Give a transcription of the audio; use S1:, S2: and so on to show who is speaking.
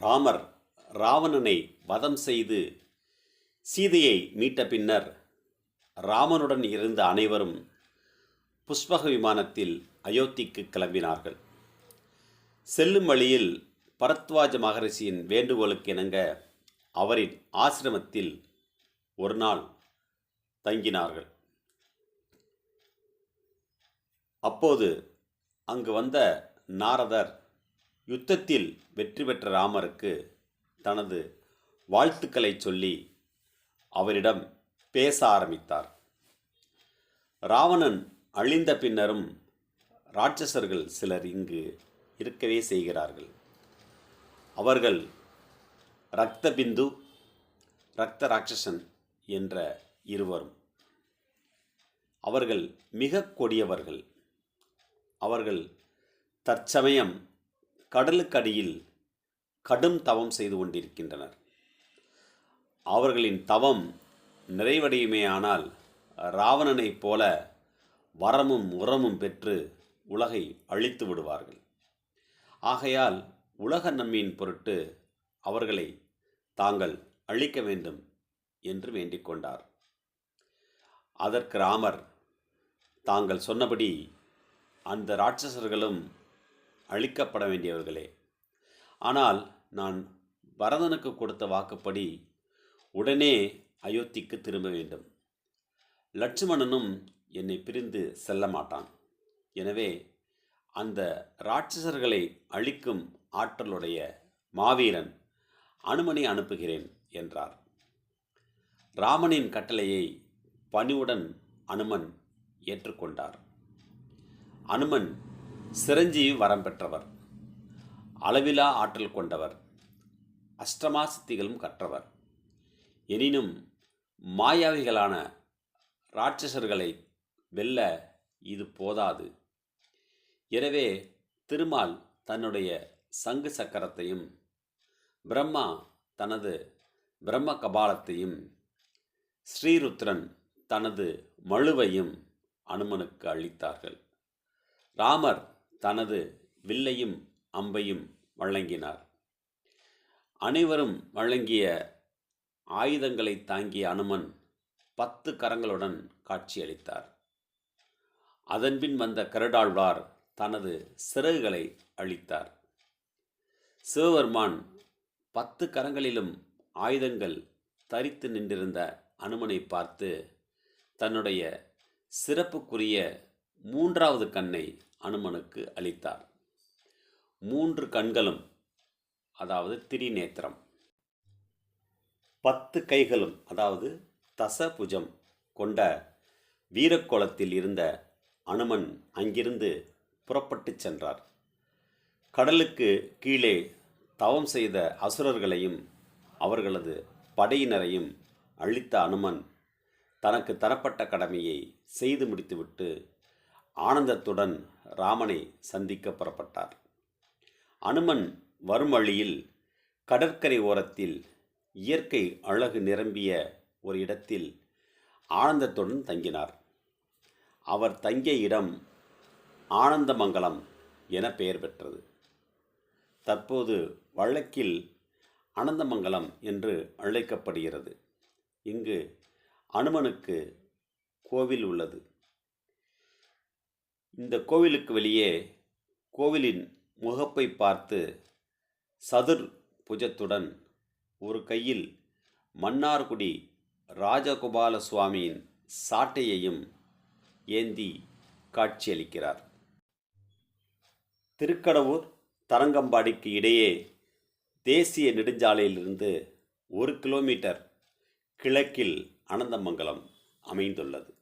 S1: ராமர் ராவணனை வதம் செய்து சீதையை மீட்ட பின்னர் ராமனுடன் இருந்த அனைவரும் புஷ்பக விமானத்தில் அயோத்திக்கு கிளம்பினார்கள். செல்லும் வழியில் பரத்வாஜ மகரிஷியின் வேண்டுகோளுக்கு இணங்க அவரின் ஆசிரமத்தில் ஒரு நாள் தங்கினார்கள். அப்போது அங்கு வந்த நாரதர் யுத்தத்தில் வெற்றி பெற்ற ராமருக்கு தனது வாழ்த்துக்களை சொல்லி அவரிடம் பேச ஆரம்பித்தார். ராவணன் அழிந்த பின்னரும் ராட்சசர்கள் சிலர் இங்கு இருக்கவே செய்கிறார்கள். அவர்கள் இரத்தபிந்து இரத்த ராட்சசன் என்ற இருவரும். அவர்கள் மிக கொடியவர்கள். அவர்கள் தற்சமயம் கடலுக்கடியில் கடும் தவம் செய்து கொண்டிருக்கின்றனர். அவர்களின் தவம் நிறைவடையுமேயானால் ராவணனைப் போல வரமும் உரமும் பெற்று உலகை அழித்து விடுவார்கள். ஆகையால் உலக நன்மையின் பொருட்டு அவர்களை தாங்கள் அழிக்க வேண்டும் என்று வேண்டிக் கொண்டார். அதற்கு ராமர் தாங்கள் சொன்னபடி அந்த ராட்சசர்களும் அழிக்கப்பட வேண்டியவர்களே. ஆனால் நான் பரதனுக்கு கொடுத்த வாக்குப்படி உடனே அயோத்திக்கு திரும்ப வேண்டும். லட்சுமணனும் என்னை பிரிந்து செல்ல மாட்டான். எனவே அந்த ராட்சசர்களை அழிக்கும் ஆற்றலுடைய மாவீரன் அனுமனை அனுப்புகிறேன் என்றார். ராமனின் கட்டளையை பணிவுடன் அனுமன் ஏற்றுக்கொண்டார். அனுமன் சிரஞ்சீவி வரம் பெற்றவர். அளவிலா ஆற்றல் கொண்டவர். அஷ்டமா சித்திகளும் கற்றவர். எனினும் மாயாவிகளான ராட்சசர்களை வெல்ல இது போதாது. எனவே திருமால் தன்னுடைய சங்கு சக்கரத்தையும் பிரம்மா தனது பிரம்ம கபாலத்தையும் ஸ்ரீருத்ரன் தனது மழுவையும் அனுமனுக்கு அளித்தார்கள். ராமர் தனது வில்லையும் அம்பையும் வழங்கினார். அனைவரும் வழங்கிய ஆயுதங்களை தாங்கிய அனுமன் பத்து கரங்களுடன் காட்சியளித்தார். அதன்பின் வந்த கருடாழ்வார் தனது சிறகுகளை அளித்தார் சிவபெருமான் பத்து கரங்களிலும் ஆயுதங்கள் தரித்து நின்றிருந்த அனுமனை பார்த்து தன்னுடைய சிறப்புக்குரிய மூன்றாவது கண்ணை அனுமனுக்கு அளித்தார். மூன்று கண்களும் அதாவது திரிநேத்திரம். பத்து கைகளும் அதாவது தசபுஜம் கொண்ட வீரக்கோலத்தில் இருந்த அனுமன் அங்கிருந்து புறப்பட்டுச் சென்றார். கடலுக்கு கீழே தவம் செய்த அசுரர்களையும் அவர்களது படையினரையும் அழித்த அனுமன் தனக்கு தரப்பட்ட கடமையை செய்து முடித்துவிட்டு ஆனந்தத்துடன் ராமனை சந்திக்க புறப்பட்டார். அனுமன் வரும் வழியில் கடற்கரை ஓரத்தில் இயற்கை அழகு நிரம்பிய ஒரு இடத்தில் ஆனந்தத்துடன் தங்கினார். அவர் தங்கிய இடம் ஆனந்தமங்கலம் என பெயர் பெற்றது. தற்போது வழக்கில் அனந்தமங்கலம் என்று அழைக்கப்படுகிறது. இங்கு அனுமனுக்கு கோவில் உள்ளது. இந்த கோவிலுக்கு வெளியே கோவிலின் முகப்பை பார்த்து சதுர் புஜத்துடன் ஒரு கையில் மன்னார்குடி ராஜகோபால சுவாமியின் சாட்டையையும் ஏந்தி காட்சியளிக்கிறார். திருக்கடவூர் தரங்கம்பாடிக்கு இடையே தேசிய நெடுஞ்சாலையிலிருந்து ஒரு கிலோமீட்டர் கிழக்கில் அனந்தமங்கலம் அமைந்துள்ளது.